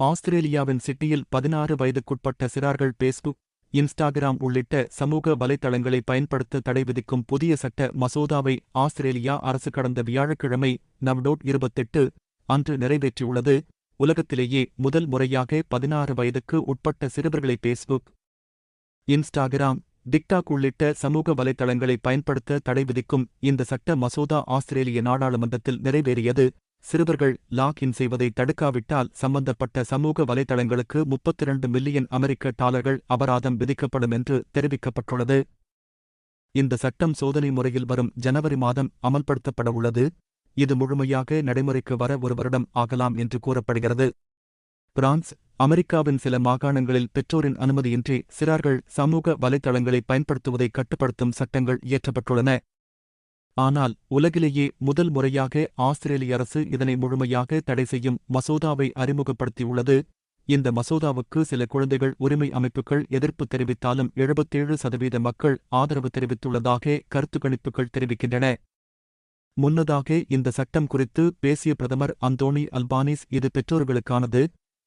ஆஸ்திரேலியாவின் சிட்டியில் பதினாறு வயதுக்குட்பட்ட சிறார்கள் பேஸ்புக் இன்ஸ்டாகிராம் உள்ளிட்ட சமூக வலைதளங்களை பயன்படுத்த தடை விதிக்கும் புதிய சட்ட மசோதாவை ஆஸ்திரேலியா அரசு கடந்த வியாழக்கிழமை நவ்டோட் இருபத்தெட்டு அன்று நிறைவேற்றியுள்ளது. உலகத்திலேயே முதல் முறையாக பதினாறு வயதுக்கு உட்பட்ட சிறுவர்களை பேஸ்புக் இன்ஸ்டாகிராம் டிக்டாக் உள்ளிட்ட சமூக வலைதளங்களை பயன்படுத்த தடை விதிக்கும் இந்த சட்ட மசோதா ஆஸ்திரேலிய நாடாளுமன்றத்தில் நிறைவேறியது. சிறுவர்கள் லாக் இன் செய்வதை தடுக்காவிட்டால் சம்பந்தப்பட்ட சமூக வலைதளங்களுக்கு முப்பத்திரண்டு மில்லியன் அமெரிக்க டாலர்கள் அபராதம் விதிக்கப்படும் என்று தெரிவிக்கப்பட்டுள்ளது. இந்த சட்டம் சோதனை முறையில் வரும் ஜனவரி மாதம் அமல்படுத்தப்பட உள்ளது. இது முழுமையாக நடைமுறைக்கு வர ஒரு வருடம் ஆகலாம் என்று கூறப்படுகிறது. பிரான்ஸ் அமெரிக்காவின் சில மாகாணங்களில் பெற்றோரின் அனுமதியின்றி சிறார்கள் சமூக வலைதளங்களை பயன்படுத்துவதை கட்டுப்படுத்தும் சட்டங்கள் இயற்றப்பட்டுள்ளன. ஆனால் உலகிலேயே முதல் முறையாக ஆஸ்திரேலிய அரசு இதனை முழுமையாக தடை செய்யும் மசோதாவை அறிமுகப்படுத்தியுள்ளது. இந்த மசோதாவுக்கு சில குழந்தைகள் உரிமை அமைப்புகள் எதிர்ப்பு தெரிவித்தாலும் எழுபத்தேழு சதவீத மக்கள் ஆதரவு தெரிவித்துள்ளதாக கருத்து கணிப்புகள் தெரிவிக்கின்றன. முன்னதாக இந்த சட்டம் குறித்து பேசிய பிரதமர் அந்தோனி அல்பானிஸ் இது பெற்றோர்களுக்கானது.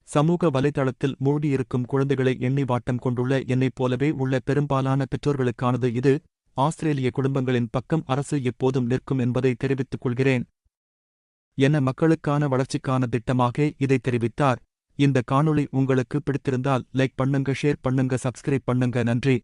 சமூக வலைதளத்தில் மூழ்கியிருக்கும் குழந்தைகளை எண்ணி வாட்டம் கொண்டுள்ள என்னைப் போலவே உள்ள பெரும்பாலான பெற்றோர்களுக்கானது இது. ஆஸ்திரேலிய குடும்பங்களின் பக்கம் அரசு எப்போதும் நிற்கும் என்பதை தெரிவித்துக் கொள்கிறேன். என மக்களுக்கான வளர்ச்சிக்கான திட்டமாக இதை தெரிவித்தார். இந்த காணொளி உங்களுக்கு பிடித்திருந்தால் லைக் பண்ணுங்க ஷேர் பண்ணுங்க சப்ஸ்கிரைப் பண்ணுங்க. நன்றி.